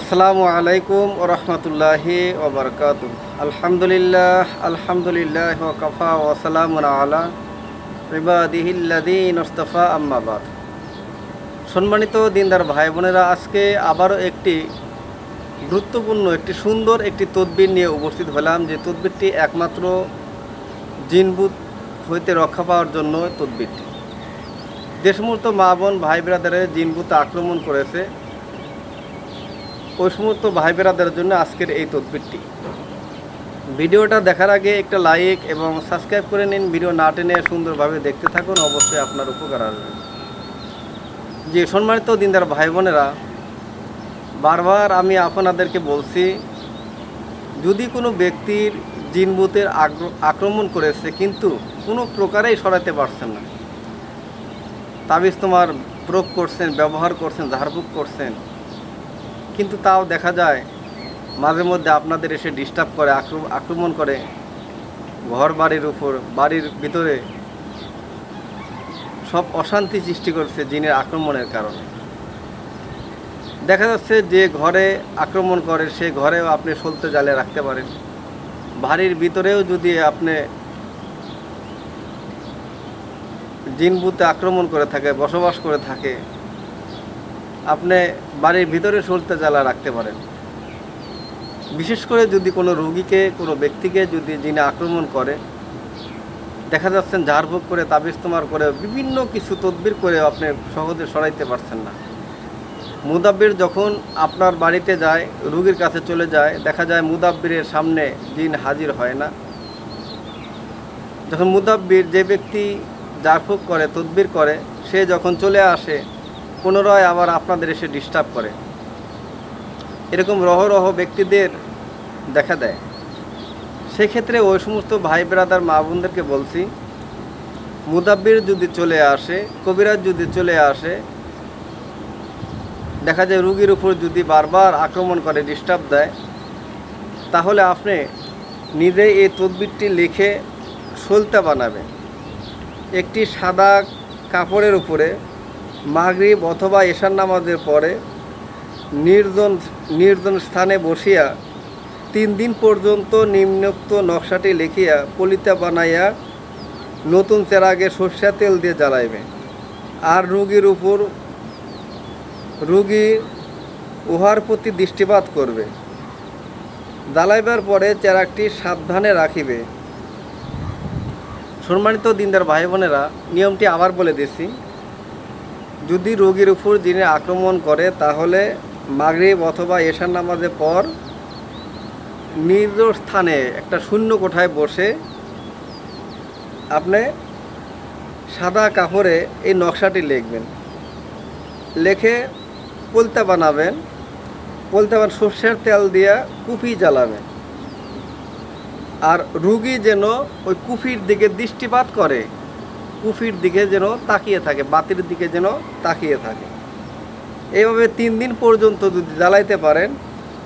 আসসালামু আলাইকুম ও রহমতুল্লাহি ওবরকাত আলহামদুলিল্লাহ আলহামদুলিল্লাহ ওকফা ওসালাম আলা রিবাদিহিল্লাদিন ওস্তফা আম্মাবাদ সম্মানিত দিনদার ভাই বোনেরা আজকে আবারও একটি গুরুত্বপূর্ণ, একটি সুন্দর একটি তদবির নিয়ে উপস্থিত হলাম, যে তদবিরটি একমাত্র জিনবুত হইতে রক্ষা পাওয়ার জন্য তদবিরটি। যে সমস্ত মা বোন ভাই ব্রাদারের জিনবুত আক্রমণ করেছে। ওই সমস্ত ভাই বেড়াদের জন্য আজকের এই তদবিরটি। ভিডিওটা দেখার আগে একটা লাইক এবং সাবস্ক্রাইব করে নিন। ভিডিও না টেনে সুন্দরভাবে দেখতে থাকুন, অবশ্যই আপনার উপকার আসবে। যে সম্মানিত দিনদার ভাই বোনেরা বারবার আমি আপনাদেরকে বলছি, যদি কোনো ব্যক্তির জিনবুতের আক্রমণ করেছে, কিন্তু কোনো প্রকারেই সরাতে পারছেন না। তাবিজ তোমার প্রয়োগ করছেন, ব্যবহার করছেন ঝাড়ফুঁক করছেন কিন্তু তাও দেখা যায় মাঝে মধ্যে আপনাদের এসে ডিস্টার্ব করে আক্রমণ করে ঘর বাড়ির উপর, বাড়ির ভিতরে সব অশান্তি সৃষ্টি করছে জিনের আক্রমণের কারণে। দেখা যাচ্ছে যে ঘরে আক্রমণ করে, সে ঘরেও আপনি সলতে জালে রাখতে পারেন। বাড়ির ভিতরেও যদি আপনি জিনবুতে আক্রমণ করে থাকে, বসবাস করে থাকে আপনি বাড়ির ভিতরে সলতে জ্বালা রাখতে পারেন। বিশেষ করে যদি কোনো রোগীকে, কোনো ব্যক্তিকে যদি যিনি আক্রমণ করে, দেখা যাচ্ছেন ঝাড়ফুঁক করে, তাবিজ তোমার করে, বিভিন্ন কিছু তদবির করে আপনি সহজে সরাইতে পারছেন না। মুদাব্বির যখন আপনার বাড়িতে যায়, রুগীর কাছে চলে যায়, দেখা যায় মুদাব্বিরের সামনে জিন হাজির হয় না। যখন মুদাব্বির যে ব্যক্তি ঝাড়ফুঁক করে, তদবির করে, সে যখন চলে আসে পুনরায় আবার আপনাদের এসে ডিস্টার্ব করে। এরকম রহ রহ ব্যক্তিদের দেখা দেয়। সেক্ষেত্রে ওই সমস্ত ভাই ব্রাদার, মা বোনদেরকে বলছি, মুদাব্বির যদি চলে আসে, কবিরাজ যদি চলে আসে, দেখা যায় রুগীর উপর যদি বারবার আক্রমণ করে ডিস্টার্ব দেয়, তাহলে আপনি নিজে এই তদবিরটি লিখে সলতে বানাবেন। একটি সাদা কাপড়ের উপরে মাগরিব অথবা এশার নামাজের পরে নির্জন নির্জন স্থানে বসিয়া তিন দিন পর্যন্ত নিম্নোক্ত নকশাটি লিখিয়া পলিতা বানাইয়া নতুন চেরাগে সর্ষা তেল দিয়ে জ্বালাইবে। আর রুগীর উপর রুগী উহার প্রতি দৃষ্টিপাত করবে। জ্বালাইবার পরে চেরাকটি সাবধানে রাখিবে। সম্মানিত দিনদার ভাই বোনেরা নিয়মটি আবার বলে দিচ্ছি। যদি রোগীর উপর যিনি আক্রমণ করে, তাহলে মাগরিব অথবা এশার নামাজের পর নিজ স্থানে একটা শূন্য কোঠায় বসে আপনি সাদা কাপড়ে এই নকশাটি লিখবেন। লেখে পোলতা বানাবেন পোলতা বান সর্ষের তেল দিয়া কুপি জ্বালাবেন। আর রুগী যেন ওই কুফির দিকে দৃষ্টিপাত করে কুফির দিকে যেন তাকিয়ে থাকে, বাতির দিকে যেন তাকিয়ে থাকে। এইভাবে তিন দিন পর্যন্ত যদি জ্বালাইতে পারেন,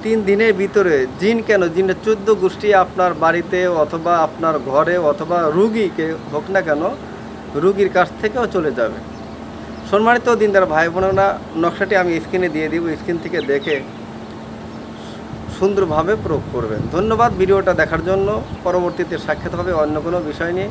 তিন দিনের ভিতরে জিন কেন? জিনের চোদ্দ গোষ্ঠী আপনার বাড়িতে অথবা আপনার ঘরে অথবা রুগীকে হোক না কেন, রুগীর কাছ থেকেও চলে যাবে। সম্মানিত দিনদার ভাই বোনেরা নকশাটি আমি স্ক্রিনে দিয়ে দিব। স্ক্রিন থেকে দেখে সুন্দরভাবে প্রয়োগ করবেন। ধন্যবাদ ভিডিওটা দেখার জন্য। পরবর্তীতে সাক্ষাৎ হবে অন্য কোনো বিষয় নিয়ে।